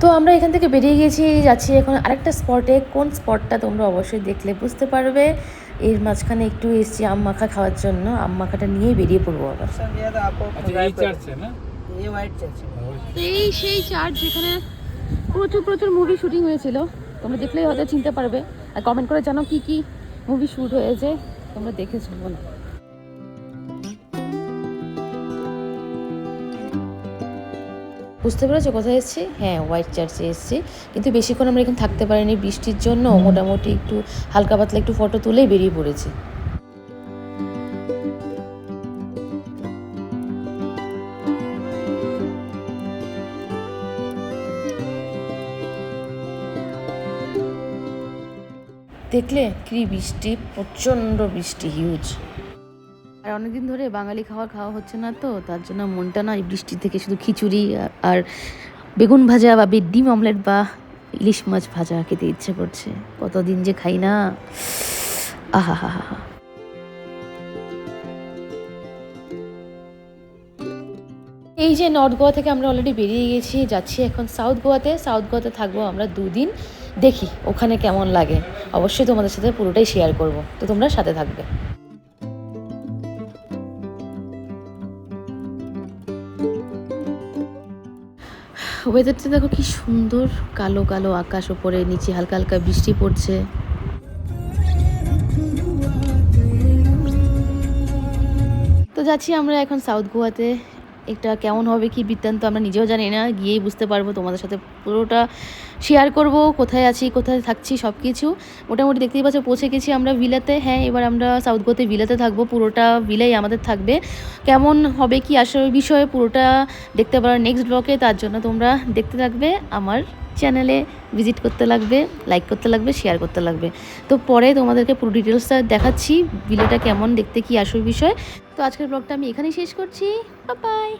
তো আমরা এখান থেকে বেরিয়ে গেছি যাচ্ছি এখন আরেকটা স্পটে কোন স্পটটা তোমরা অবশ্যই দেখলে বুঝতে পারবে। এর মাঝখানে একটু এসছি আম মাখা খাওয়ার জন্য। আম মাখাটা নিয়ে বেরিয়ে পড়ব আবার এই সেই চার্চ যেখানে প্রচুর প্রচুর মুভি শুটিং হয়েছিল। তোমরা দেখলেই হয়তো চিনতে পারবে। আর কমেন্ট করে জানো কি কি মুভি শুট হয়েছে। তোমরা দেখেছ বলো বুঝতে পেরেছ কোথায় এসেছি? হ্যাঁ হোয়াইট চার্চে এসেছি। কিন্তু বেশিক্ষণ আমরা এখানে থাকতে পারিনি বৃষ্টির জন্য। মোটামুটি একটু হালকা পাতলা একটু ফটো তুলেই বেরিয়ে পড়েছি। দেখলে কি বৃষ্টি? প্রচণ্ড বৃষ্টি হিউজ আর অনেকদিন ধরে বাঙালি খাবার খাওয়া হচ্ছে না তো, তার জন্য মনটা না বৃষ্টি থেকে শুধু খিচুড়ি আর বেগুন ভাজা বে- ডিম অমলেট বা ইলিশ মাছ ভাজা খেতে ইচ্ছে করছে। কতদিন যে খাই না। আহা হা হা এই যে নর্থ গোয়া থেকে আমরা অলরেডি বেরিয়ে গেছি, যাচ্ছি এখন সাউথ গোয়াতে। সাউথ গোয়াতে থাকব আমরা দুদিন। দেখি ওখানে কেমন লাগে। অবশ্যই তোমাদের সাথে পুরোটাই শেয়ার করব। তো তোমরা সাথে থাকবে। ওয়েদারটা দেখো কি সুন্দর কালো কালো আকাশ ওপরে, নিচে হালকা হালকা বৃষ্টি পড়ছে। তো যাচ্ছি আমরা এখন সাউথ গোয়াতে। এটা কেমন হবে, কি বৃত্তান্ত আমরা নিজেও জানি না, গিয়েই বুঝতে পারব। তোমাদের সাথে পুরোটা শেয়ার করব, কোথায় আছি, কোথায় থাকছি সব কিছু মোটামুটি দেখতেই পাচ্ছ, পৌঁছে গেছি আমরা ভিলাতে। হ্যাঁ এবার আমরা সাউথ গোতে ভিলাতে থাকব, পুরোটা ভিলাই আমাদের থাকবে। কেমন হবে, কি আসলে বিষয়ে, পুরোটা দেখতে পারো নেক্সট ব্লকে তার জন্য তোমরা দেখতে থাকবে, আমার চ্যানেলে ভিজিট করতে লাগবে লাইক করতে লাগবে শেয়ার করতে লাগবে। তো পরে তোমাদেরকে পুরো ডিটেলসটা দেখাচ্ছি ভিডিওটা কেমন, দেখতে কি আসল বিষয়। তো আজকের ব্লগটা আমি এখানেই শেষ করছি। বাই